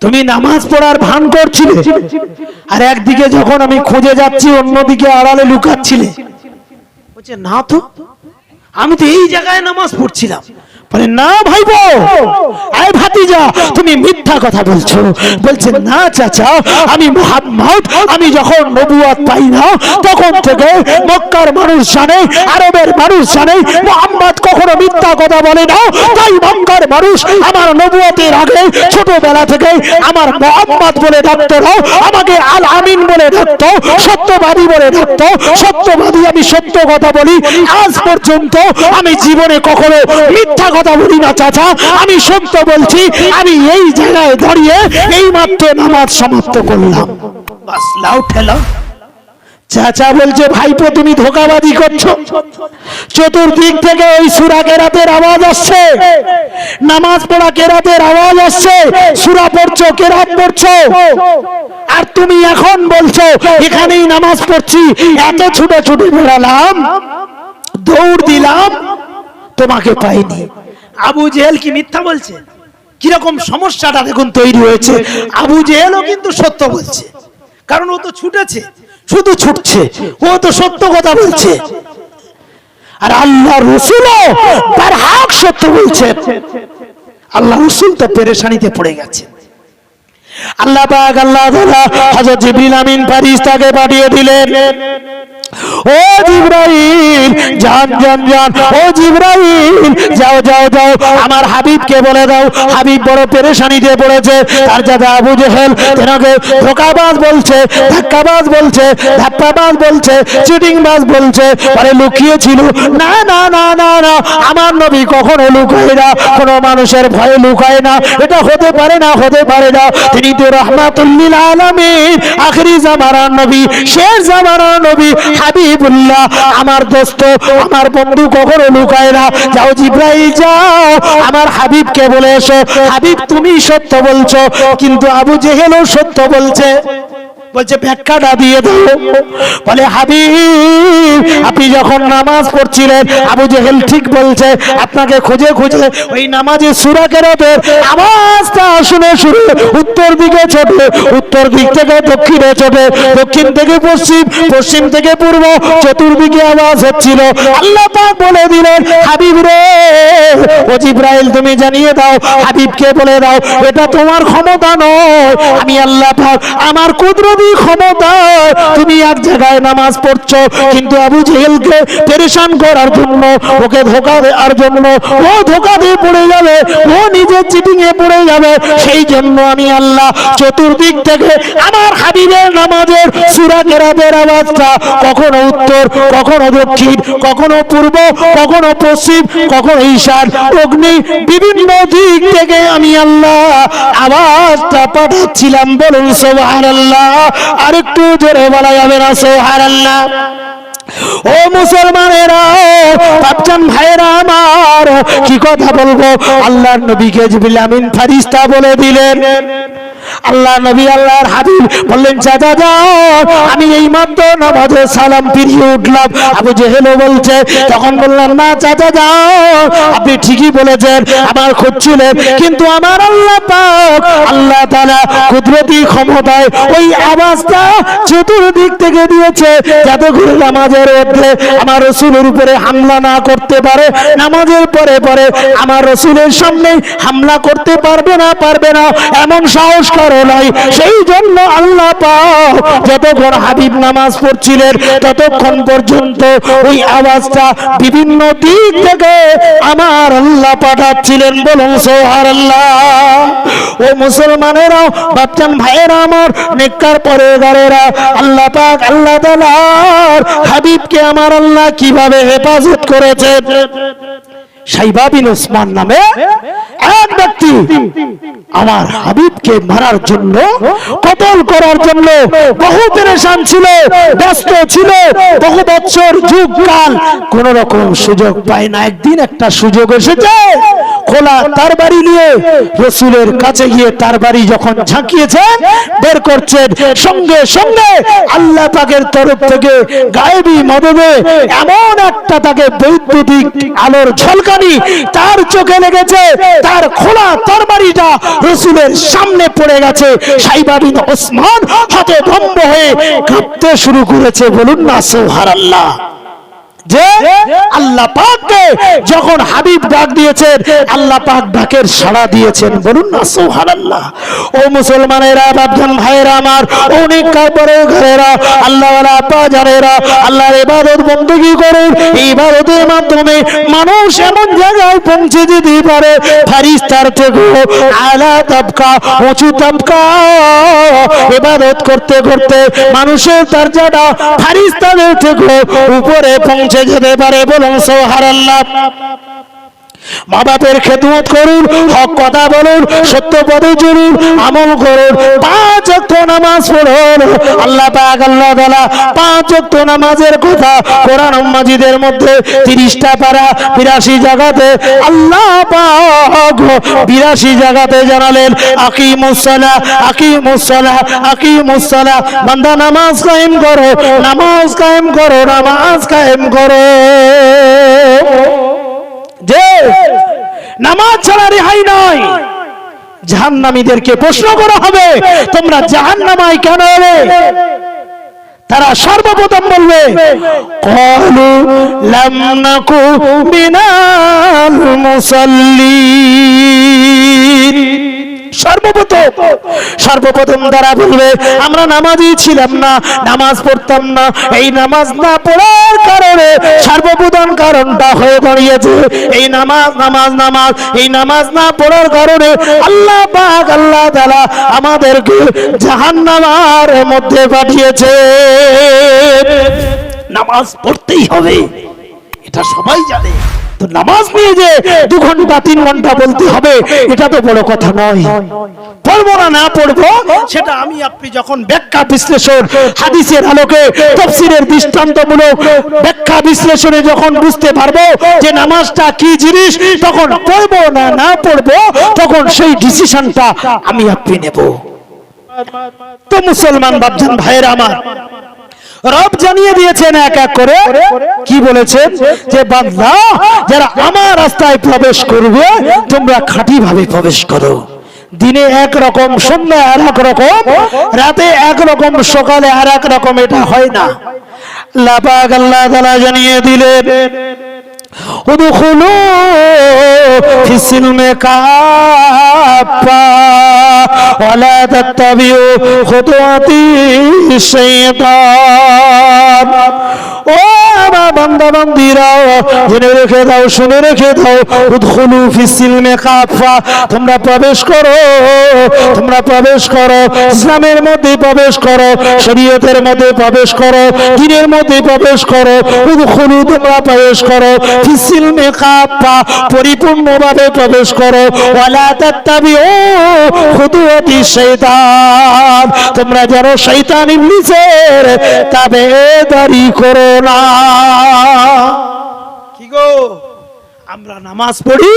তুমি নামাজ পড়ার ভান করছিলে। আর একদিকে যখন আমি খুঁজে যাচ্ছি, অন্যদিকে আড়ালে লুকাচ্ছিলে। বলছে, না তো, আমি তো এই জায়গায় নামাজ পড়ছিলাম। বলে, না ভাইবো, আয় ভাতিজা, তুমি মিথ্যা কথা বলছো। বলছে, না চাচা, আমি মুহাম্মদ, আমি যখন নবুয়াত পাই না, তখন থেকে মক্কার মানুষ জানে, আরবের মানুষ জানে, মুহাম্মদ কখনো মিথ্যা কথা বলে না। তাই মক্কার মানুষ আমার নবুয়াতের আগে, ছোটবেলা থেকে আমার মুহাম্মদ বলে ডাকতো না, আমাকে আল আমিন বলে ডাকতো সত্যবাদী বলে ডাকতো সত্যবাদী আমি সত্য কথা বলি। আজ পর্যন্ত আমি জীবনে কখনো মিথ্যা বলি না চাচা। আমি সত্য বলছি আমি এই জায়গায় দাঁড়িয়ে এই মাত্র নামাজ সমাপ্ত করলাম। বাস লাউ ঠেলা চাচা বলছে ভাইপো তুমি ধোকাবাজি করছ। চতুর্দিক থেকে ওই সুরা কেরাতের আওয়াজ আসছে। নামাজ পড়া কেরাতের আওয়াজ আসছে। সুরা পড়ছো কেরাত পড়ছো। আর তুমি এখন বলছো এখানেই নামাজ পড়ছি এত ছুটে ছুটে বেড়ালাম দৌড় দিলাম তোমাকে পাইনি। আবু জেহেল কি মিথ্যা বলছে? কীরকম সমস্যাটা দেখুন তৈরি হয়েছে। আবু জেহেলও কিন্তু সত্য বলছে। কারণ ও তো ছুটেছে, শুধু ছুটছে, ও তো সত্য কথা বলছে। আর আল্লাহ রসুলও তার হাক সত্য বলছে। আল্লাহ রসুল তো পেরেশানিতে পড়ে গেছে। আল্লাহ পাক, আল্লাহ তাআলা হযরত জিবরিল আমিন ফারিস্তাকে পাঠিয়ে দিলেন। ও জিব্রাইল, জান জান জান। ও জিব্রাইল, যাও যাও যাও। আমার হাবিবকে বলে দাও। হাবিব বড় পেরেশানিতে পড়েছে। তার দাদা আবু জেহেল, তেনাকে ধোকাবাজ বলছে, ধাক্কাবাজ বলছে, ধাপ্পাবাজ বলছে, চিটিংবাজ বলছে, পরে লুকিয়েছিল। না না না না না, আমার নবী কখনো লুকায় না। কোনো মানুষের ভয়ে লুকায় না। এটা হতে পারে না, হতে পারে না। তিনি তো রহমাতুল্লিল আলামিন। আখরি জামানার নবী, শেষ জামানার নবী হাবিবুল্লাহ। আমার দোস্ত, আমার বন্ধু কখনো লুকায় না। যাও জিব্রাইল, যাও। আমার হাবিবকে বলে এসো। হাবিব, তুমি সত্য বলছো, কিন্তু আবু জেহেলও সত্য বলছে। বলছে, ব্যাখ্যাটা দিয়ে দাও। বলে, হাবিব, আপনি যখন নামাজ পড়ছিলেন, আবু জেহেল ঠিক বলছে, আপনাকে খুঁজে খুঁজে ওই নামাজে সুরা কেরাতের আওয়াজটা শুনে শুনে উত্তর দিকে ছোটে উত্তর দিক থেকে দক্ষিণে ছোটে দক্ষিণ থেকে পশ্চিম পশ্চিম থেকে পূর্ব, চতুর্দিকে আওয়াজ হচ্ছিল। আল্লাহ পাক বলে দিলেন, হাবিব রে, ও জিব্রাইল, তুমি জানিয়ে দাও, হাবিবকে বলে দাও, এটা তোমার ক্ষমতা নয়। আমি আল্লাহ পাক আমার কুদরতি ক্ষমতা তুমি এক জায়গায় নামাজ পড়ছো, কিন্তু আবু জেহেলকে পেরেশান করার জন্য, ওকে ধোকা দেওয়ার জন্য, ও ধোকা দিয়ে পড়ে যাবে, ও নিজের চিটিং এ পড়ে যাবে। সেই জন্য আমি আল্লাহ চতুর্দিক থেকে আমার হাবিবের নামাজের সুরা কেরাতের আওয়াজটা কখনো উত্তর, কখনো দক্ষিণ, কখনো পূর্ব, কখনো পশ্চিম, কখনো ঈশান, অগ্নি, বিভিন্ন দিক থেকে আমি আল্লাহ আওয়াজটা পাঠাচ্ছিলাম বলুন সুবহানাল্লাহ। আরেকটু জোরে বলা যাবে না, সুবহানাল্লাহ। ও মুসলমানেরা ভাইরা আমার, কি কথা বলব? আল্লাহর নবীকে জিবিল আমিন ফারিস্তা বলে দিলেন। আল্লাহ নবী আল্লাহর হাবিব বললেন, চাচা যাও আমি এই মাত্র নামাজে সালাম ফিরিয়ে উঠলাম। আবু জেহেলও বলছে, তখন বললাম, না, চাচা যাও আপনি ঠিকই বলেছেন আমার খুঁজছিলেন, কিন্তু আমার আল্লাহ পাক, আল্লাহ তাআলা কুদরতি ক্ষমতায় ওই আওয়াজটা চতুর্দিক থেকে দিয়েছে, যাতে করে নামাজের মধ্যে আমার রসুলের উপরে হামলা না করতে পারে, নামাজের পরে পরে আমার রসুলের সামনে হামলা করতে পারবে না পারবে না, এমন সাহস করো নাই, সেই জন্য আল্লাহ পাক যতক্ষণ হাবিব নামাজ পড়ছিলেন, ততক্ষণ পর্যন্ত ওই আওয়াজটা বিভিন্ন দিক থেকে আমার আল্লাহ পাঠাচ্ছিলেন। বলুন সোহার আল্লাহ ও মুসলমানেরাও বাচ্চান ভাইয়েরা আমার, নেককার পরে গারেরা আল্লাহ পাক, আল্লাহ তাআলার হাবিবকে আমার আল্লাহ কীভাবে হেফাজত করেছে সাইবা বিন ওসমান নামে এক ব্যক্তি আমার হাবিবকে মারার জন্য কতল করার জন্য বহু ছিল, ব্যস্ত ছিল, বহু বছর কোন রকম সুযোগ পায় না। একদিন একটা সুযোগ এসেছে, খোলা তার বাড়ি নিয়ে রসুলের কাছে গিয়ে তার বাড়ি যখন ঝাঁকিয়েছে, বের করছেন, সঙ্গে সঙ্গে আল্লাহ পাকের তরফ থেকে গায়েবী মদবে এমন একটা তাকে বৈদ্যুতিক আলোর ঝলকানি তার চোখে লেগেছে তার তার খোলা তরবারিটা রসুলের সামনে পড়ে গেছে। সাইবা বিন ওসমান হাতে ভম্ব হয়ে কাঁপতে শুরু করেছে। বলুন না, সুবহানাল্লাহ। যে আল্লাহ পাককে যখন হাবিব ডাক দিয়েছেন আল্লাহ পাক ডাকের সাড়া দিয়েছেন। বলুন না সুবহানাল্লাহ। ও মুসলমানেরা বাপজান ভাইরা আমার অনেক কাপড়ে ঘরেরা আল্লাহ ওয়ালা আপা জানেরা আল্লাহর ইবাদত বন্দেগি করে ইবাদতের মাধ্যমে মানুষ এমন জায়গায় পৌঁছে যেতে পারে। ফারিস্তার থেকে আলা তাবকা উঁচু তাবকা। ইবাদত করতে করতে মানুষের দরজাটা ফারিস্তাদের থেকে উপরে পৌঁছে যেতে পারে বলুন সুবহানাল্লাহ। মা বাপের খেদমত করুন, হক কথা বলুন, সত্য পদে চলুন, আমল করুন। পাঁচ অক্ট নামাজ পড়ুন। আল্লাহ আল্লাহ তাআলা পাঁচ অক্ট নামাজের কথা কোরআন মাজিদের মধ্যে তিরিশটা পারা বিরাশি জায়গাতে আল্লাহ বিরাশি জায়গাতে জানালেন আকিমুসসালা আকিমুসসালা আকিমুসসালা বান্দা নামাজ কায়েম করো, নামাজ কায়েম করো, নামাজ কায়েম করো। নামাজ ছাড়া রেহাই নাই। জাহান্নামীদেরকে প্রশ্ন করা হবে, তোমরা জাহান্নামায় কেন এলে? তারা সর্বপ্রথম বলবে, কলু লামনাকু মিনাল মুসাল্লিন। সর্বপ্রথম সর্বপ্রথম তারা বলবে, আমরা নামাজই ছিলাম না, নামাজ পড়তাম না। এই নামাজ না পড়ার কারণে সর্বপ্রধান কারণটা হয়ে দাঁড়িয়েছে। এই নামাজ নামাজ নামাজ, এই নামাজ না পড়ার কারণে আল্লাহ পাক, আল্লাহ তাআলা আমাদেরকে জাহান্নামার মধ্যে পাঠিয়েছে। নামাজ পড়তেই হবে। এটা সবাই জানে। তো নামাজ নিয়ে যে দু ঘণ্টা তিন ঘণ্টা বলতে হবে এটা তো বড় কথা নয়। পড়ব না না পড়ব। সেটা আমি আপনি যখন ব্যাখ্যা বিশ্লেষণ হাদিসের আলোকে তফসিরের দৃষ্টান্তমূলক ব্যাখ্যা বিশ্লেষণে যখন বুঝতে পারব যে নামাজটা কি জিনিস তখন পড়ব না না পড়ব তখন সেই ডিসিশনটা আমি আপনি নেব। তো মুসলমান বাপজান ভাইয়ের আমার রব জানিয়ে দিয়েছেন এক এক করে। কি বলেছেন? যে বান্দা যারা আমার রাস্তায় প্রবেশ করবে, তোমরা খাঁটি ভাবে প্রবেশ করো। দিনে এক রকম সন্ধ্যায় আর এক রকম, রাতে এক রকম, সকালে আর এক রকম, এটা হয় না। লাপাক গাল্লা তালা জানিয়ে দিলেন ادخلوا في السلم كافة ولا تتبعوا خطوات الشيطان বান্দা বান্দিরাও জেনে রেখে দাও, শুনে রেখে দাও, উদখুলু ফিসিলমে কাফা, তোমরা প্রবেশ করো, তোমরা প্রবেশ করো, ইসলামের মধ্যে প্রবেশ করো, শরীয়তের মধ্যে প্রবেশ করো, দিনের মধ্যে প্রবেশ করো, উদখুলু তোমরা প্রবেশ করো ফিসিলমে কাফা, পরিপূর্ণভাবে প্রবেশ করো, ওয়ালা তাত্তাবিউ খুতুওয়াতি শয়তান, তোমরা যেন শয়তান ইবলিসের তাবেদারি করো না। কি গো? আমরা নামাজ পড়ি,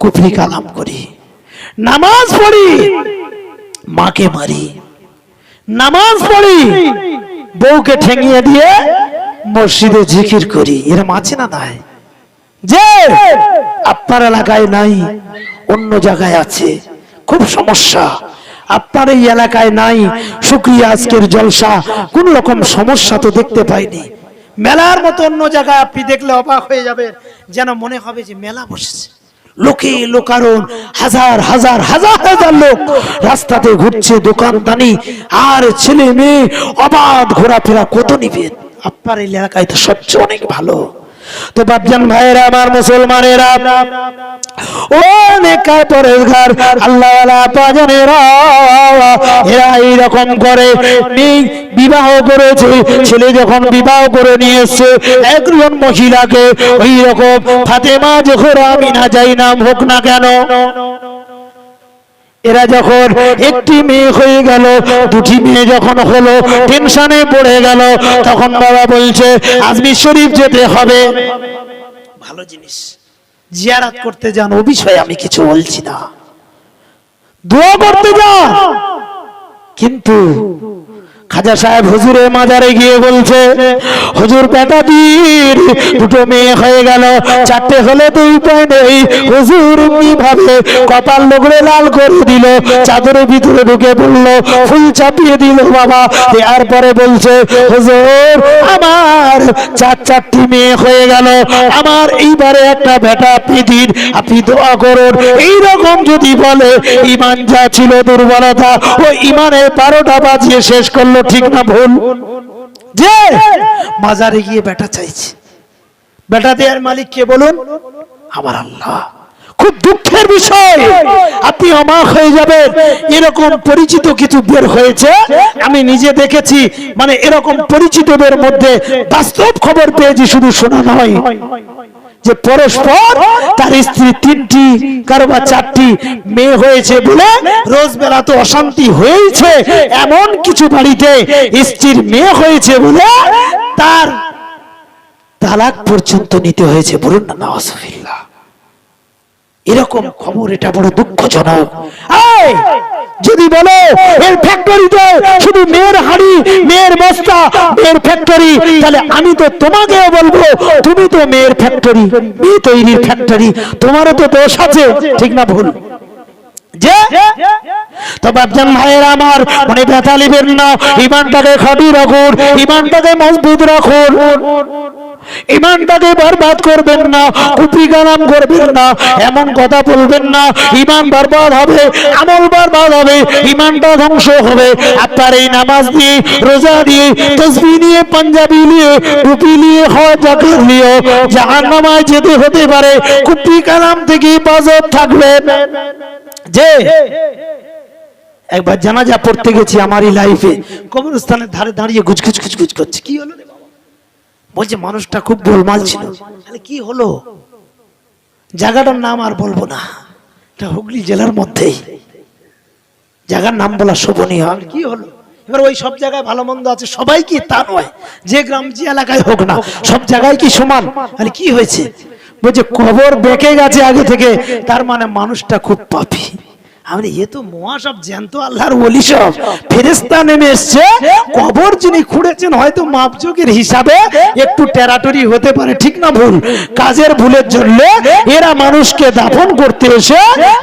কুফরি কালাম করি। নামাজ পড়ি, মাকে মারি। নামাজ পড়ি, বউকে ঠেঙিয়ে দিয়ে মসজিদে জিকির করি। এরম আছে না নাই? যে আপনার এলাকায় নাই, অন্য জায়গায় আছে। খুব সমস্যা। আপনার এই এলাকায় নাই, শুক্রিয়া আজকের জলসা। কোন রকম সমস্যা তো দেখতে পাইনি। মেলার মতো অন্য জায়গায় আপনি দেখলে অবাক হয়ে যাবেন, যেন মনে হবে যে মেলা বসেছে। লোকে লোকারণ, হাজার হাজার হাজার হাজার লোক রাস্তাতে ঘুরছে, দোকানদানি, আর ছেলে মেয়ে অবাধ ঘোরাফেরা কত নিবেন? আপনার এই এলাকায় তো সবচেয়ে অনেক ভালো। তো বাপজান ভাইয়েরা, আমার মুসলমানেরা, অনেক পরেশগার আল্লাহ পাজানেরা এরা এইরকম করে বিবাহ করেছে। ছেলে যখন বিবাহ করে নিয়ে এসছে, একজন মহিলাকে ওই রকম ফাতেমা যখন আমি না যাই নাম হোক না কেন এরা যখন একটি মেয়ে হয়ে গেল, দুটি মেয়ে যখন হলো টেনশনে পড়ে গেল, তখন বাবা বলছে আজমির শরীফ যেতে হবে। ভালো জিনিস। জিয়ারাত করতে যান, ও বিষয়ে আমি কিছু বলছি না। দোয়া করতে যান। কিন্তু খাজা সাহেব হুজুরের মাজারে গিয়ে বলছে, হুজুর বেটা বীর দুটো মেয়ে হয়ে গেল, চারটে হলে তো উপায় নেই। হুজুর ভাবে কপাল লোকরে লাল করে দিল, চাদরের ভিতরে ঢুকে পড়ল ফুল চাপিয়ে দিল বাবা। দেওয়ার পরে বলছে, হুজুর, আমার চার চারটি মেয়ে হয়ে গেল। আমার এইবারে একটা বেটা দিন আপনি দোয়া করুন। এইরকম যদি বলে, ইমান যা ছিল দুর্বলতা, ও ইমানের বারোটা বাজিয়ে শেষ করল। ঠিক না, ভুল। যে মাজারে গিয়ে বেটা চাইছে। বেটা দেওয়ার মালিক কে বলুন? আমার আল্লাহ। খুব দুঃখের বিষয়। আপনি অবাক হয়ে যাবেন। এরকম পরিচিত কিছু বের হয়েছে। আমি নিজে দেখেছি। মানে এরকম পরিচিতদের মধ্যে বাস্তব খবর পেয়েছি, শুধু শোনা নয়। যে পরস্পর, তার স্ত্রী তিনটি কারও বা চারটি মেয়ে হয়েছে বলে রোজ বেলা তো অশান্তি হয়েছে। এমন কিছু বাড়িতে স্ত্রীর মেয়ে হয়েছে বলে তার তালাক পর্যন্ত নিতে হয়েছে। বলুন না, নাওয়াজুবিল্লাহ। এরকম খবর, এটা বড় দুঃখজনক। যদি বলো, এর ফ্যাক্টরিতে শুধু মেয়ের হাড়ি, মেয়ের বস্তা, মেয়ের ফ্যাক্টরি তাহলে আমি তো তোমাকেও বলব, তুমি তো মেয়ের ফ্যাক্টরি মেয়ে তৈরির ফ্যাক্টরি তোমারও তো দোষ আছে, ঠিক না ভুল? তো ভাইয়ের আমার মানে না, ইমানটাকে ইমানটাকে মজবুত রাখুন। ইমানটাকে বরবাদ করবেন না কুপি গালাম করবেন না, এমন কথা বলবেন না, ইমান বরবাদ হবে, আমল বরবাদ হবে, ইমানটা ধ্বংস হবে। আপনার এই নামাজ দিয়ে, রোজা দিয়ে, তসবি নিয়ে, পাঞ্জাবি নিয়ে, টুপি নিয়ে হয় জাকাত নিয়ে জাহান নামায় যেতে হতে পারে কুপি কালাম থেকে বাজত থাকবেন যে, একবার জানাজা পড়তে গেছি আমারই লাইফে কবরস্থানের ধারে দাঁড়িয়ে গুজগুজ গুজগুজ করছে। কি হলো রে? বলছে, মানুষটা খুব গোলমাল ছিল। তাহলে কি হলো? জায়গাটার নাম আর বলব না। এটা হুগলি জেলার মধ্যেই। জায়গার নাম বলা শোভনীয়। আর কি হলো? এবার ওই সব জায়গায় ভালো মন্দ আছে। সবাই কি তা নয়? যে গ্রাম, যে এলাকায় হোক না, সব জায়গায় কি সমান? মানে কি হয়েছে? বলছে, কবর বেঁকে গেছে আগে থেকে। তার মানে মানুষটা খুব পাপি। আমি এ তো মহা সব জ্যান্ত আল্লাহর ওলি সব। ফেরেস্তা নেমে এসছে। কবর যিনি খুঁড়েছেন হয়তো মাপযোগের হিসাবে একটু টেরাটরি হতে পারে ঠিক না ভুল? কাজের ভুলের জন্য এরা মানুষকে দাফন করতে এসে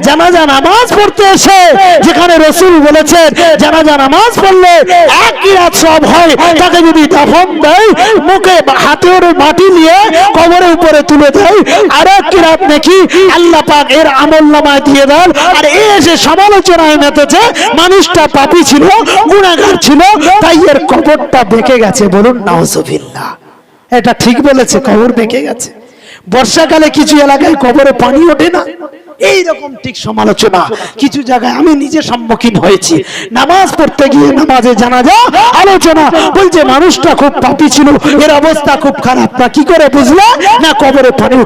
জানাজা নামাজ পড়তে এসে যেখানে রসুল বলেছেন জানাজা নামাজ পড়লে এক রাত সব হয়। তাকে যদি দাফন দেয় মুখে বা হাতে ওর মাটি নিয়ে কবরের উপরে তুলে দেয় আর এক রাত নাকি আল্লাহ পাক এর আমল নামায় দিয়ে দেন। আর এ এসে সমালোচনায় মেতেছে, মানুষটা পাপী ছিল, গুণাগার ছিল, তাই এর কবরটা বেঁকে গেছে বলুন, নাউজুবিল্লাহ। এটা ঠিক বলেছে, কবর বেঁকে গেছে। বর্ষাকালে কিছু এলাকায় কবরে পানি ওঠে না। এই রকম ঠিক সমালোচনা। কিছু জায়গায় আমি নিজে সম্মুখীন হয়েছি। নামাজ পড়তে গিয়ে নামাজে জানা যা আলোচনা বলছে মানুষটা খুব পাপী ছিল, এর অবস্থা খুব খারাপ। তা কি করে বুঝলে? না কবরে পানি